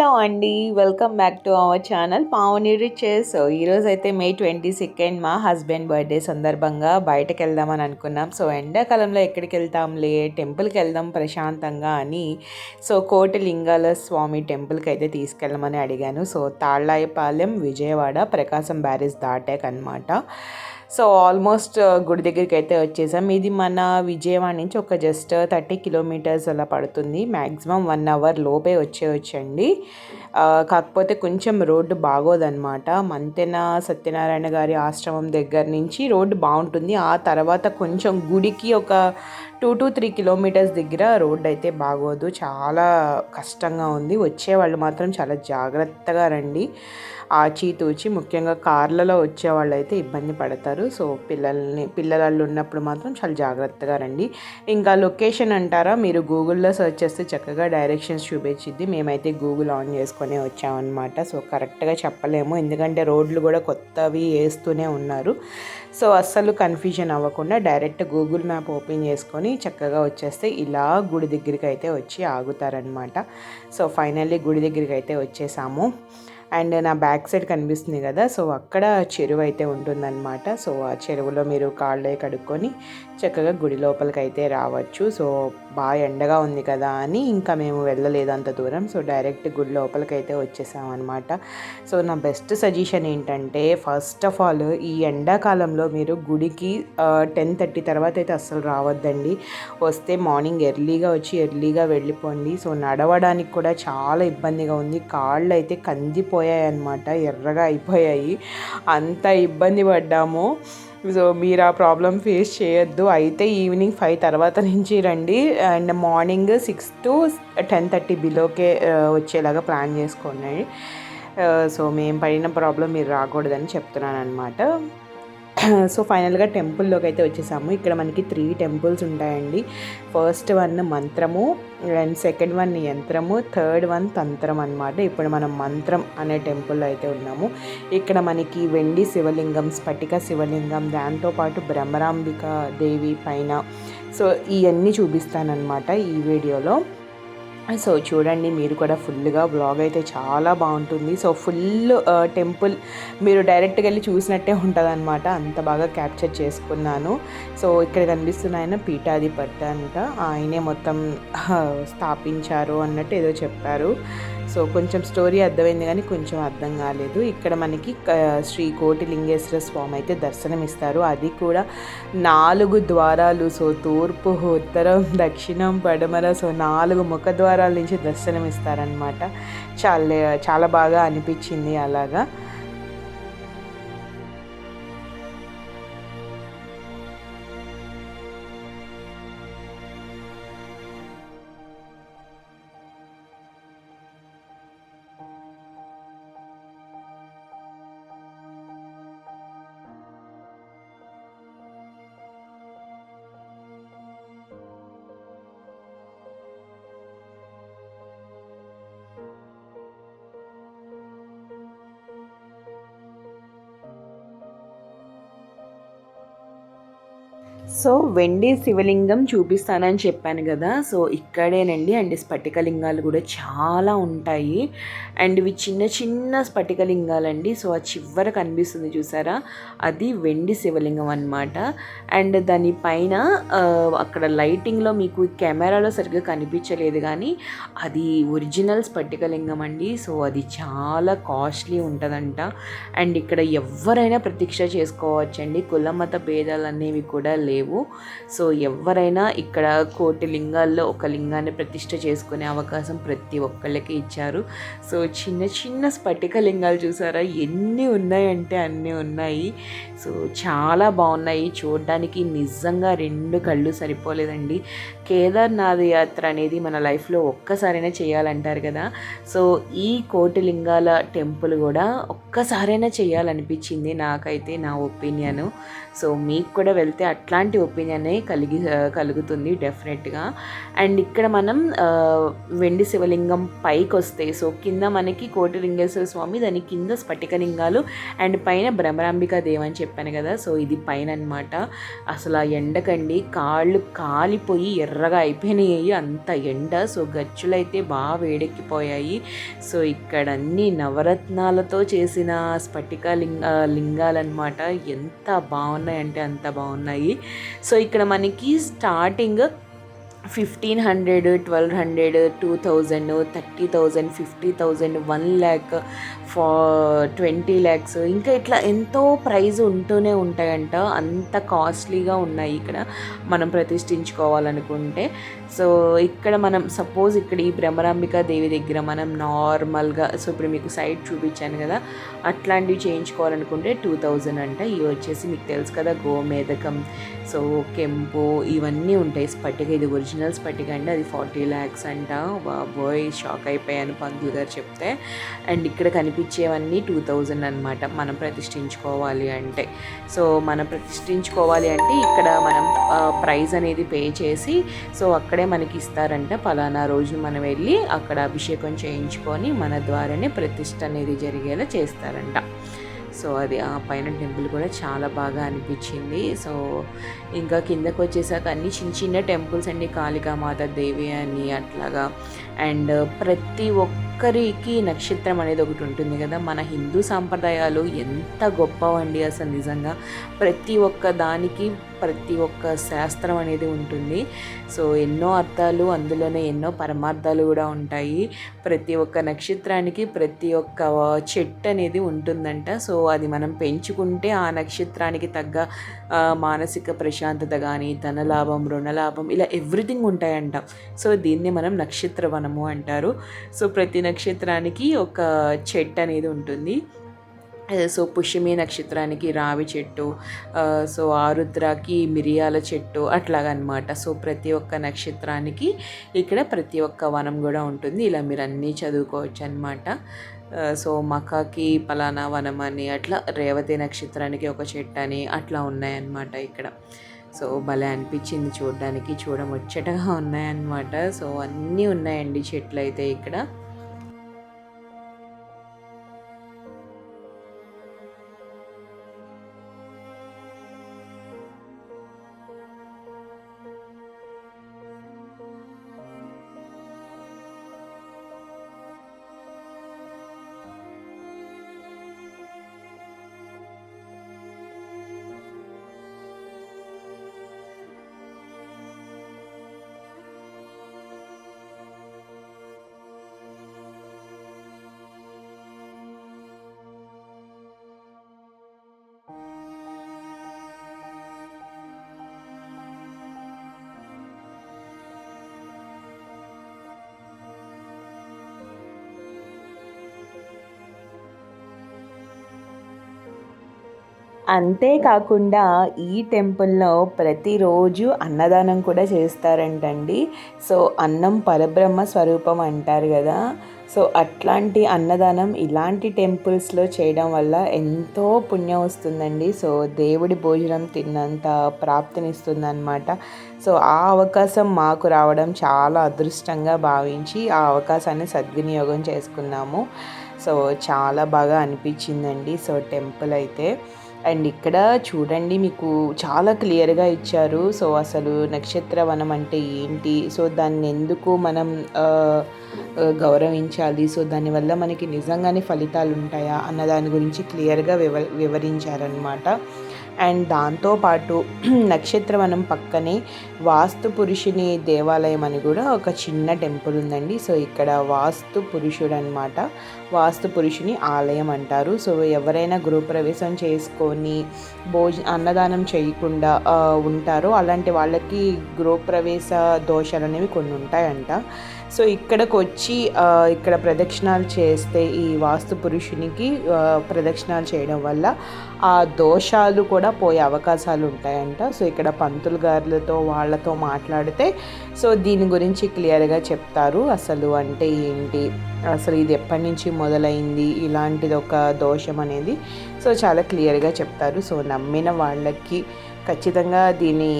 Hello అండి welcome back to our channel Pavani riches so ఈరోజు అయితే మే ట్వంటీ సెకండ్ మా హస్బెండ్ బర్త్డే సందర్భంగా బయటకు వెళ్దామని అనుకున్నాం. సో ఎండాకాలంలో ఎక్కడికి వెళ్తాంలే టెంపుల్కి వెళ్దాం ప్రశాంతంగా అని సో కోటిలింగాల స్వామి టెంపుల్కి అయితే తీసుకెళ్ళమని అడిగాను. సో తాళ్ళాయపాలెం విజయవాడ ప్రకాశం బ్యారేజ్ దాటాక అనమాట సో ఆల్మోస్ట్ గుడి దగ్గరికి అయితే వచ్చేసాం. ఇది మన విజయవాడ నుంచి ఒక జస్ట్ థర్టీ కిలోమీటర్స్ అలా పడుతుంది. మ్యాక్సిమం వన్ అవర్ లోపే వచ్చేయచ్చండి. కాకపోతే కొంచెం రోడ్డు బాగోదన్నమాట. మంతెన సత్యనారాయణ గారి ఆశ్రమం దగ్గర నుంచి రోడ్డు బాగుంటుంది. ఆ తర్వాత కొంచెం గుడికి ఒక టూ టు త్రీ కిలోమీటర్స్ దగ్గర రోడ్డు అయితే బాగోదు. చాలా కష్టంగా ఉంది. వచ్చే వాళ్ళు మాత్రం చాలా జాగ్రత్తగా రండి. ఆచితూచి ముఖ్యంగా కార్లలో వచ్చే వాళ్ళు అయితే ఇబ్బంది పడతారు. సో పిల్లల్ని పిల్లలు ఉన్నప్పుడు మాత్రం చాలా జాగ్రత్తగా రండి. ఇంకా లొకేషన్ అంటారా? మీరు గూగుల్లో సెర్చ్ చేస్తే చక్కగా డైరెక్షన్స్ చూపించింది మేమైతే గూగుల్ ఆన్ చేసుకొని వచ్చామన్నమాట. సో కరెక్ట్గా చెప్పలేము. ఎందుకంటే రోడ్లు కూడా కొత్తవి వేస్తూనే ఉన్నారు. సో అస్సలు కన్ఫ్యూజన్ అవ్వకుండా డైరెక్ట్ గూగుల్ మ్యాప్ ఓపెన్ చేసుకొని చక్కగా వచ్చేస్తే ఇలా గుడి దగ్గరికి అయితే వచ్చి ఆగుతారనమాట సో ఫైనల్లీ గుడి దగ్గరికి అయితే వచ్చేసాము. అండ్ నా బ్యాక్ సైడ్ కనిపిస్తుంది కదా సో అక్కడ చెరువు అయితే ఉంటుందన్నమాట. సో ఆ చెరువులో మీరు కాళ్ళే కడుక్కొని చక్కగా గుడి లోపలికి అయితే రావచ్చు. సో బాగా ఎండగా ఉంది కదా అని ఇంకా మేము వెళ్ళలేదు అంత దూరం. సో డైరెక్ట్ గుడి లోపలికి అయితే వచ్చేసామన్నమాట. సో నా బెస్ట్ సజెషన్ ఏంటంటే ఫస్ట్ ఆఫ్ ఆల్ ఈ ఎండాకాలంలో మీరు గుడికి టెన్ థర్టీ తర్వాత అయితే అస్సలు రావద్దండి. వస్తే మార్నింగ్ ఎర్లీగా వచ్చి ఎర్లీగా వెళ్ళిపోండి. సో నడవడానికి కూడా చాలా ఇబ్బందిగా ఉంది. కాళ్ళు అయితే కందిపోయాయి అనమాట ఎర్రగా అయిపోయాయి. అంత ఇబ్బంది పడ్డాము. సో మీరు ఆ ప్రాబ్లం ఫేస్ చేయొద్దు. అయితే ఈవినింగ్ ఫైవ్ తర్వాత నుంచి రండి. And morning six to ten thirty బిలోకే వచ్చేలాగా ప్లాన్ చేసుకోండి. సో మేము పడిన ప్రాబ్లం మీరు రాకూడదని చెప్తున్నాను అనమాట సో ఫైనల్గా టెంపుల్లోకి అయితే వచ్చేసాము. ఇక్కడ మనకి త్రీ టెంపుల్స్ ఉంటాయండి. ఫస్ట్ వన్ మంత్రము అండ్ సెకండ్ వన్ యంత్రము థర్డ్ వన్ తంత్రం అనమాట ఇప్పుడు మనం మంత్రం అనే టెంపుల్లో అయితే ఉన్నాము. ఇక్కడ మనకి వెండి శివలింగం స్ఫటిక శివలింగం దాంతోపాటు బ్రహ్మరాంబిక దేవి పైన. సో ఇవన్నీ చూపిస్తానన్నమాట ఈ వీడియోలో. సో చూడండి మీరు కూడా ఫుల్గా బ్లాగ్ అయితే చాలా బాగుంటుంది. సో ఫుల్ టెంపుల్ మీరు డైరెక్ట్గా వెళ్ళి చూసినట్టే ఉంటుంది అనమాట అంత బాగా క్యాప్చర్ చేసుకున్నాను. సో ఇక్కడ కనిపిస్తున్న ఆయన పీఠాధిపతి అంట. ఆయనే మొత్తం స్థాపించారు అన్నట్టు ఏదో చెప్పారు. సో కొంచెం స్టోరీ అర్థమైంది కానీ కొంచెం అర్థం కాలేదు. ఇక్కడ మనకి శ్రీ శ్రీ కోటిలింగేశ్వర స్వామి అయితే దర్శనమిస్తారు. అది కూడా నాలుగు ద్వారాలు. సో తూర్పు ఉత్తరం దక్షిణం పడమర సో నాలుగు ముఖ ద్వారాల నుంచి దర్శనమిస్తారనమాట చాలా చాలా బాగా అనిపించింది అలాగా. సో వెండి శివలింగం చూపిస్తానని చెప్పాను కదా. సో ఇక్కడేనండి. అండ్ స్ఫటికలింగాలు కూడా చాలా ఉంటాయి. అండ్ ఇవి చిన్న చిన్న స్ఫటికలింగాలండి. సో ఆ చివర కనిపిస్తుంది చూసారా? అది వెండి శివలింగం అన్నమాట. అండ్ దాని పైన అక్కడ లైటింగ్లో మీకు కెమెరాలో సరిగ్గా కనిపించలేదు కానీ అది ఒరిజినల్ స్ఫటికలింగం అండి. సో అది చాలా కాస్ట్లీ ఉంటుందంట. అండ్ ఇక్కడ ఎవరైనా ప్రతీక్ష చేసుకోవచ్చండి. కులమత భేదాలు అనేవి కూడా లేవు. లేవు. సో ఎవరైనా ఇక్కడ కోటి లింగాల్లో ఒక లింగాన్ని ప్రతిష్ట చేసుకునే అవకాశం ప్రతి ఒక్కళ్ళకి ఇచ్చారు. సో చిన్న చిన్న స్ఫటిక లింగాలు చూసారా? ఎన్ని ఉన్నాయంటే అన్నీ ఉన్నాయి. సో చాలా బాగున్నాయి. చూడడానికి నిజంగా రెండు కళ్ళు సరిపోలేదండి. కేదార్నాథ్ యాత్ర అనేది మన లైఫ్లో ఒక్కసారైనా చేయాలంటారు కదా. సో ఈ కోటిలింగాల టెంపుల్ కూడా ఒక్కసారైనా చేయాలనిపించింది నాకైతే నా ఒపీనియన్. సో మీకు కూడా వెళ్తే అట్లాంటి ఒపీనియనే కలిగి కలుగుతుంది డెఫినెట్గా. అండ్ ఇక్కడ మనం వెండి శివలింగం పైకి వస్తే సో కింద మనకి కోటిలింగేశ్వర స్వామి దాని కింద స్ఫటికలింగాలు అండ్ పైన భ్రమరాంబికా దేవ్ అని చెప్పాను కదా. సో ఇది పైన అనమాట అసలు ఆ ఎండకండి కాళ్ళు కాలిపోయి ఎర్ర ఎర్రగా అయిపోయినాయి. అంత ఎండ. సో గచ్చులైతే బాగా వేడెక్కిపోయాయి. సో ఇక్కడ అన్ని నవరత్నాలతో చేసిన స్ఫటిక లింగ లింగాలన్నమాట. ఎంత బాగున్నాయి అంటే అంత బాగున్నాయి. సో ఇక్కడ మనకి starting fifteen hundred twelve hundred two thousand thirty thousand fifty thousand one lakh ఫా ట్వంటీ ల్యాక్స్ ఇంకా ఇట్లా ఎంతో ప్రైజ్ ఉంటూనే ఉంటాయంట. అంత కాస్ట్లీగా ఉన్నాయి ఇక్కడ. మనం ప్రతిష్ఠించుకోవాలనుకుంటే. సో ఇక్కడ మనం సపోజ్ ఇక్కడ ఈ భ్రమరాంబిక దేవి దగ్గర మనం నార్మల్గా సో ఇప్పుడు మీకు సైడ్ చూపించాను కదా అట్లాంటివి చేయించుకోవాలనుకుంటే టూ థౌజండ్ అంట. ఇవి వచ్చేసి మీకు తెలుసు కదా గోమేధకం సో కెంపు ఇవన్నీ ఉంటాయి. స్పటిక ఇది ఒరిజినల్ స్పటిక అంటే అది ఫార్టీ ల్యాక్స్ అంట. బాయ్ షాక్ అయిపోయాను పంతులు గారు చెప్తే. అండ్ ఇక్కడ కనిపించేవన్నీ టూ థౌజండ్ అనమాట మనం ప్రతిష్ఠించుకోవాలి అంటే. సో మనం ప్రతిష్ఠించుకోవాలి అంటే ఇక్కడ మనం ప్రైజ్ అనేది పే చేసి సో అక్కడే మనకి ఇస్తారంట ఫలానా రోజు మనం వెళ్ళి అక్కడ అభిషేకం చేయించుకొని మన ద్వారానే ప్రతిష్ట అనేది జరిగేలా చేస్తారంట. సో అది ఆ పైన టెంపుల్ కూడా చాలా బాగా అనిపించింది. సో ఇంకా కిందకు వచ్చేసాక అన్ని చిన్న చిన్న టెంపుల్స్ అండి కాళికామాత దేవి అని అట్లాగా. అండ్ ప్రతి ఒక్కరికి నక్షత్రం అనేది ఒకటి ఉంటుంది కదా. మన హిందూ సాంప్రదాయాలు ఎంత గొప్పవండి అసలు నిజంగా. ప్రతి ఒక్క దానికి ప్రతి ఒక్క శాస్త్రం అనేది ఉంటుంది. సో ఎన్నో అర్థాలు అందులోనే ఎన్నో పరమార్థాలు కూడా ఉంటాయి. ప్రతి ఒక్క నక్షత్రానికి ప్రతి ఒక్క చెట్టు అనేది ఉంటుందంట. సో అది మనం పెంచుకుంటే ఆ నక్షత్రానికి తగ్గ మానసిక ప్రశాంతత కానీ ధనలాభం రుణలాభం ఇలా ఎవ్రీథింగ్ ఉంటాయంట. సో దీన్ని మనం నక్షత్ర వనము అంటారు. సో ప్రతి నక్షత్రానికి ఒక చెట్టు అనేది ఉంటుంది. సో పుష్యమి నక్షత్రానికి రావి చెట్టు సో ఆరుద్రకి మిరియాల చెట్టు అట్లాగనమాట. సో ప్రతి ఒక్క నక్షత్రానికి ఇక్కడ ప్రతి ఒక్క వనం కూడా ఉంటుంది. ఇలా మీరు అన్నీ చదువుకోవచ్చు అనమాట సో మకాకి పలానా వనం అని అట్లా రేవతి నక్షత్రానికి ఒక చెట్టు అని అట్లా ఉన్నాయన్నమాట ఇక్కడ. సో భలే అనిపించింది చూడడానికి. చూడముచ్చటగా ఉన్నాయన్నమాట. సో అన్నీ ఉన్నాయండి చెట్లు అయితే ఇక్కడ. అంతేకాకుండా ఈ టెంపుల్లో ప్రతిరోజు అన్నదానం కూడా చేస్తారంటండి. సో అన్నం పరబ్రహ్మ స్వరూపం అంటారు కదా. సో అట్లాంటి అన్నదానం ఇలాంటి టెంపుల్స్లో చేయడం వల్ల ఎంతో పుణ్యం వస్తుందండి. సో దేవుడి భోజనం తిన్నంత ప్రాప్తినిస్తుందన్నమాట. సో ఆ అవకాశం మాకు రావడం చాలా అదృష్టంగా భావించి ఆ అవకాశాన్ని సద్వినియోగం చేసుకున్నాము. సో చాలా బాగా అనిపించిందండి. సో టెంపుల్ అయితే. అండ్ ఇక్కడ చూడండి మీకు చాలా క్లియర్గా ఇచ్చారు. సో అసలు నక్షత్ర వనం అంటే ఏంటి? సో దాన్ని ఎందుకు మనం గౌరవించాలి? సో దానివల్ల మనకి నిజంగానే ఫలితాలు ఉంటాయా అన్న దాని గురించి క్లియర్గా వివ వివరించారనమాట అండ్ దాంతోపాటు నక్షత్రవనం పక్కనే వాస్తు పురుషుని దేవాలయం అని కూడా ఒక చిన్న టెంపుల్ ఉందండి. సో ఇక్కడ వాస్తు పురుషుడు అనమాట వాస్తు పురుషుని ఆలయం అంటారు. సో ఎవరైనా గృహప్రవేశం చేసుకొని భోజ అన్నదానం చేయకుండా ఉంటారో అలాంటి వాళ్ళకి గృహప్రవేశ దోషాలు అనేవి కొన్ని ఉంటాయంట. సో ఇక్కడికి వచ్చి ఇక్కడ ప్రదక్షిణాలు చేస్తే ఈ వాస్తు పురుషునికి ప్రదక్షిణాలు చేయడం వల్ల ఆ దోషాలు కూడా పోయే అవకాశాలు ఉంటాయంట. సో ఇక్కడ పంతులు గారులతో వాళ్ళతో మాట్లాడితే సో దీని గురించి క్లియర్గా చెప్తారు. అసలు అంటే ఏంటి? అసలు ఇది ఎప్పటి నుంచి మొదలైంది? ఇలాంటిది ఒక దోషం అనేది సో చాలా క్లియర్గా చెప్తారు. సో నమ్మిన వాళ్ళకి ఖచ్చితంగా దీని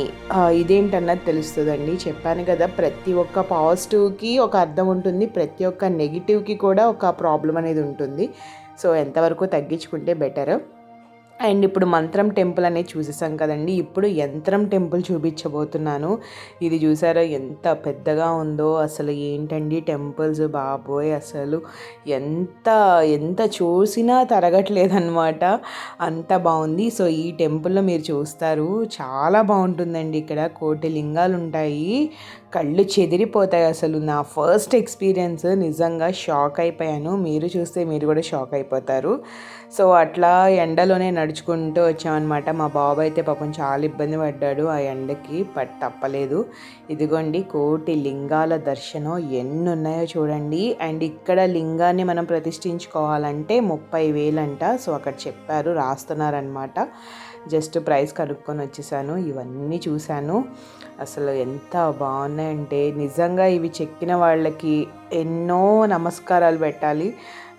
ఇదేంటన్నది తెలుస్తుందండి. చెప్పాను కదా ప్రతి ఒక్క పాజిటివ్కి ఒక అర్థం ఉంటుంది ప్రతి ఒక్క నెగిటివ్కి కూడా ఒక ప్రాబ్లం అనేది ఉంటుంది. సో ఎంతవరకు తగ్గించుకుంటే బెటర్? అండ్ ఇప్పుడు మంత్రం టెంపుల్ అనేది చూసేసాం కదండి. ఇప్పుడు యంత్రం టెంపుల్ చూపించబోతున్నాను. ఇది చూసారా ఎంత పెద్దగా ఉందో అసలు ఏంటండి టెంపుల్స్ బాబోయ్ అసలు ఎంత ఎంత చూసినా తరగట్లేదన్నమాట. అంత బాగుంది. సో ఈ టెంపుల్లో మీరు చూస్తారు చాలా బాగుంటుందండి ఇక్కడ. కోటి లింగాలు ఉంటాయి. కళ్ళు చెదిరిపోతాయి అసలు. నా ఫస్ట్ ఎక్స్పీరియన్స్. నిజంగా షాక్ అయిపోయాను. మీరు చూస్తే మీరు కూడా షాక్ అయిపోతారు. సో అట్లా ఎండలోనే నడుచుకుంటూ వచ్చామన్నమాట. మా బాబు అయితే పాపం చాలా ఇబ్బంది పడ్డాడు ఆ ఎండకి బట్ తప్పలేదు. ఇదిగోండి కోటి లింగాల దర్శనం ఎన్ని ఉన్నాయో చూడండి. అండ్ ఇక్కడ లింగాన్ని మనం ప్రతిష్ఠించుకోవాలంటే ముప్పై వేలంట. సో అక్కడ చెప్పారు రాస్తున్నారనమాట జస్ట్ ప్రైస్ కనుక్కొని వచ్చేసాను ఇవన్నీ చూశాను. అసలు ఎంత బాగున్నాయంటే నిజంగా ఇవి చెక్కిన వాళ్ళకి ఎన్నో నమస్కారాలు పెట్టాలి.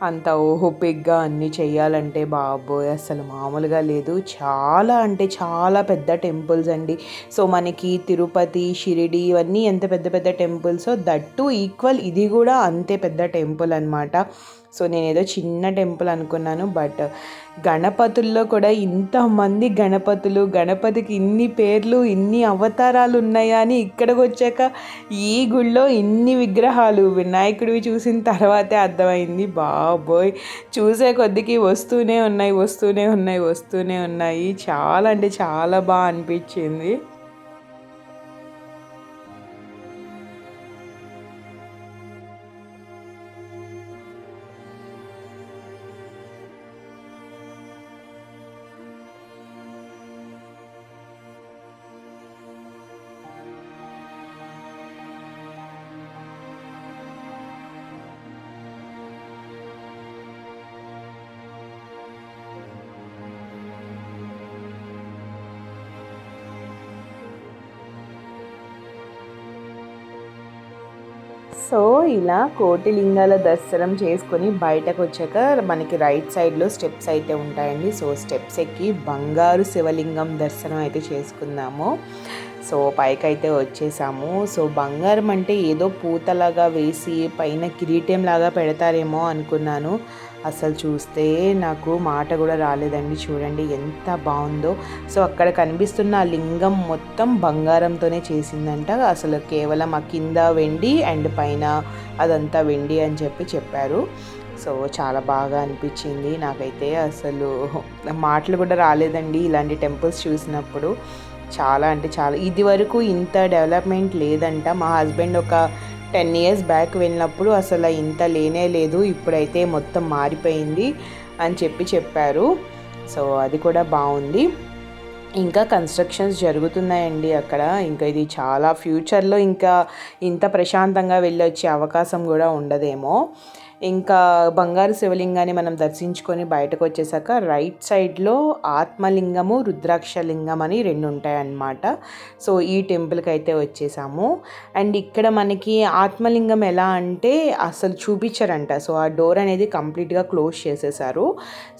అంత ఓహోపిక్గా అన్నీ చేయాలంటే బాబోయ్ అసలు మామూలుగా లేదు. చాలా అంటే చాలా పెద్ద టెంపుల్స్ అండి. సో మనకి తిరుపతి షిరిడి ఇవన్నీ ఎంత పెద్ద పెద్ద టెంపుల్స్ దట్టు ఈక్వల్ ఇది కూడా అంతే పెద్ద టెంపుల్ అనమాట సో నేను ఏదో చిన్న టెంపుల్ అనుకున్నాను బట్ గణపతుల్లో కూడా ఇంతమంది గణపతులు గణపతికి ఇన్ని పేర్లు ఇన్ని అవతారాలు ఉన్నాయా అని ఇక్కడికి వచ్చాక ఈ గుళ్ళో ఇన్ని విగ్రహాలు వినాయకుడివి చూసిన తర్వాతే అర్థమైంది. బాబోయ్! చూసే కొద్దికి వస్తూనే ఉన్నాయి వస్తూనే ఉన్నాయి వస్తూనే ఉన్నాయి. చాలా అంటే చాలా బాగా అనిపించింది. సో ఇలా కోటిలింగాల దర్శనం చేసుకొని బయటకు వచ్చాక మనకి రైట్ సైడ్లో స్టెప్స్ అయితే ఉంటాయండి. సో స్టెప్స్ ఎక్కి బంగారు శివలింగం దర్శనం అయితే చేసుకుందాము. సో పైకి అయితే వచ్చేసాము. సో బంగారం అంటే ఏదో పూతలాగా వేసి పైన కిరీటం లాగా పెడతారేమో అనుకున్నాను. అసలు చూస్తే నాకు మాట కూడా రాలేదండి. చూడండి ఎంత బాగుందో. సో అక్కడ కనిపిస్తున్న ఆ లింగం మొత్తం బంగారంతోనే చేసిందంట. అసలు కేవలం ఆ కింద వెండి అండ్ పైన అదంతా వెండి అని చెప్పి చెప్పారు. సో చాలా బాగా అనిపించింది. నాకైతే అసలు మాటలు కూడా రాలేదండి ఇలాంటి టెంపుల్స్ చూసినప్పుడు. చాలా అంటే చాలా. ఇది వరకు ఇంత డెవలప్మెంట్ లేదంట. మా హస్బెండ్ ఒక టెన్ ఇయర్స్ బ్యాక్ వెళ్ళినప్పుడు అసలు ఇంత లేనే లేదు. ఇప్పుడైతే మొత్తం మారిపోయింది అని చెప్పి చెప్పారు. సో అది కూడా బాగుంది. ఇంకా కన్స్ట్రక్షన్స్ జరుగుతున్నాయండి అక్కడ. ఇంకా ఇది చాలా ఫ్యూచర్లో ఇంకా ఇంత ప్రశాంతంగా వెళ్ళొచ్చే అవకాశం కూడా ఉండదేమో. ఇంకా బంగారు శివలింగాన్ని మనం దర్శించుకొని బయటకు వచ్చేసాక రైట్ సైడ్లో ఆత్మలింగము రుద్రాక్ష లింగం అని రెండు ఉంటాయన్నమాట. సో ఈ టెంపుల్కి అయితే వచ్చేసాము. అండ్ ఇక్కడ మనకి ఆత్మలింగం ఎలా అంటే అసలు చూపించారంట. సో ఆ డోర్ అనేది కంప్లీట్గా క్లోజ్ చేసేసారు.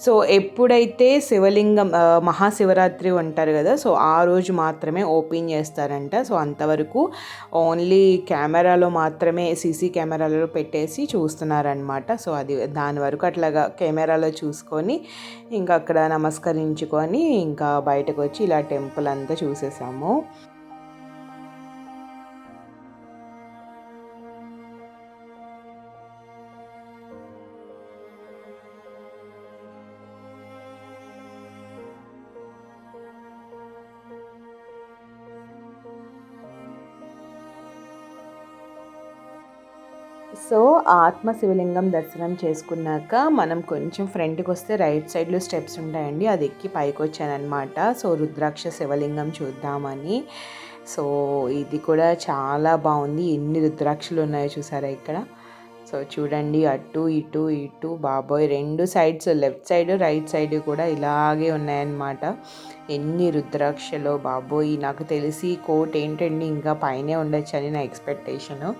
సో ఎప్పుడైతే శివలింగం మహాశివరాత్రి ఉంటారు కదా సో ఆ రోజు మాత్రమే ఓపెన్ చేస్తారంట. సో అంతవరకు ఓన్లీ కెమెరాలో మాత్రమే సీసీ కెమెరాలో పెట్టేసి చూస్తున్నారనమాట సో అది దాని వరకు అట్లాగా కెమెరాలో చూసుకొని ఇంకా అక్కడ నమస్కరించుకొని ఇంకా బయటకు వచ్చి ఇలా టెంపుల్ అంతా చూసేసాము. ఆత్మ శివలింగం దర్శనం చేసుకున్నాక మనం కొంచెం ఫ్రంట్కి వస్తే రైట్ సైడ్లో స్టెప్స్ ఉంటాయండి. అది ఎక్కి పైకి వచ్చానమాట సో రుద్రాక్ష శివలింగం చూద్దామని. సో ఇది కూడా చాలా బాగుంది. ఎన్ని రుద్రాక్షలు ఉన్నాయో చూసారా ఇక్కడ? సో చూడండి. అటు ఇటు ఇటు. బాబోయ్! రెండు sides left side right side కూడా ఇలాగే ఉన్నాయన్నమాట. ఎన్ని రుద్రాక్షలో బాబోయ్ నాకు తెలిసి కోట్ ఏంటండి? ఇంకా పైనే ఉండొచ్చు అని నా ఎక్స్పెక్టేషను.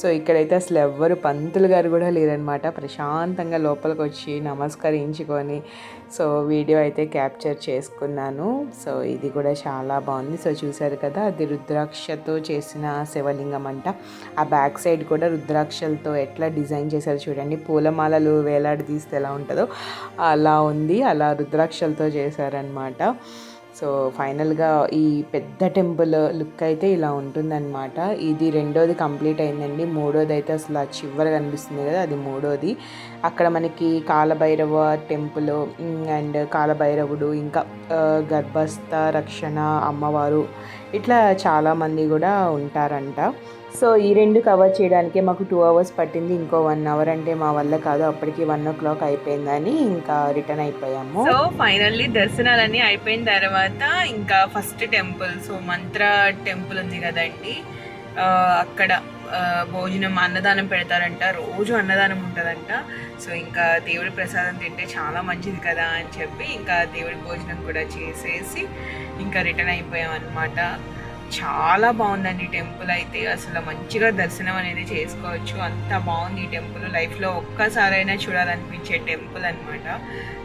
సో ఇక్కడైతే అసలు ఎవ్వరు పంతులు గారు కూడా లేరనమాట ప్రశాంతంగా లోపలికి వచ్చి నమస్కరించుకొని సో వీడియో అయితే క్యాప్చర్ చేసుకున్నాను. సో ఇది కూడా చాలా బాగుంది. సో చూశారు కదా అది రుద్రాక్షతో చేసిన శివలింగం అంట. ఆ బ్యాక్ సైడ్ కూడా రుద్రాక్షలతో ఎట్లా డిజైన్ చేశారు చూడండి. పూలమాలలు వేలాడి తీస్తే ఎలా ఉంటుందో అలా ఉంది. అలా రుద్రాక్షలతో చేశారనమాట సో ఫైనల్గా ఈ పెద్ద టెంపుల్ లుక్ అయితే ఇలా ఉంటుందన్నమాట. ఇది రెండోది కంప్లీట్ అయిందండి. మూడోది అయితే అసలు ఆ చివరి కనిపిస్తుంది కదా అది మూడోది. అక్కడ మనకి కాలభైరవ టెంపుల్ అండ్ కాలభైరవుడు ఇంకా గర్భస్థ రక్షణ అమ్మవారు ఇట్లా చాలామంది కూడా ఉంటారంట. సో ఈ రెండు కవర్ చేయడానికి మాకు టూ అవర్స్ పట్టింది. ఇంకో వన్ అవర్ అంటే మా వల్ల కాదు. అప్పటికి వన్ ఓ క్లాక్ అయిపోయిందని ఇంకా రిటర్న్ అయిపోయాము. సో ఫైనల్లీ దర్శనాలన్నీ అయిపోయిన తర్వాత ఇంకా ఫస్ట్ టెంపుల్ సో మంత్ర టెంపుల్ ఉంది కదండి. అక్కడ భోజనం అన్నదానం పెడతారంట. రోజు అన్నదానం ఉంటుందంట. సో ఇంకా దేవుడి ప్రసాదం తింటే చాలా మంచిది కదా అని చెప్పి ఇంకా దేవుడి భోజనం కూడా చేసేసి ఇంకా రిటర్న్ అయిపోయాం అనమాట చాలా బాగుందండి టెంపుల్ అయితే. అసలు మంచిగా దర్శనం అనేది చేసుకోవచ్చు. అంత బాగుంది ఈ టెంపుల్ లైఫ్లో. ఒక్కసారైనా చూడాలనిపించే టెంపుల్ అనమాట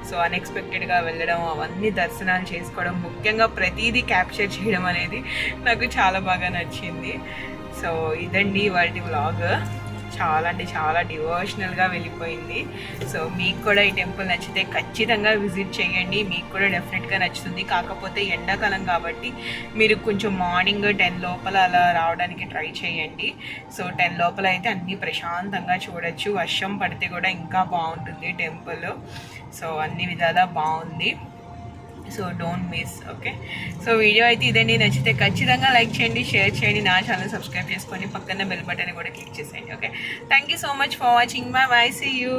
సో అన్ఎక్స్పెక్టెడ్గా వెళ్ళడం అవన్నీ దర్శనాలు చేసుకోవడం ముఖ్యంగా ప్రతిదీ క్యాప్చర్ చేయడం అనేది నాకు చాలా బాగా నచ్చింది. సో ఇదండి వాటి వ్లాగ్ చాలా అంటే చాలా డివోషనల్గా వెళ్ళిపోయింది. సో మీకు కూడా ఈ టెంపుల్ నచ్చితే ఖచ్చితంగా విజిట్ చేయండి. మీకు కూడా డెఫినెట్గా నచ్చుతుంది. కాకపోతే ఎండాకాలం కాబట్టి మీరు కొంచెం మార్నింగ్ టెన్ లోపల అలా రావడానికి ట్రై చేయండి. సో టెన్ లోపల అయితే అన్నీ ప్రశాంతంగా చూడొచ్చు. వర్షం పడితే కూడా ఇంకా బాగుంటుంది టెంపుల్ సో అన్ని విధాలా బాగుంది. So don't miss okay so video అయితే ఇదండి. నచ్చితే ఖచ్చితంగా లైక్ చేయండి షేర్ చేయండి. నా ఛానల్ సబ్స్క్రైబ్ చేసుకోండి పక్కన బెల్ బటన్ కూడా క్లిక్ చేసేయండి okay thank you so much for watching my bye see you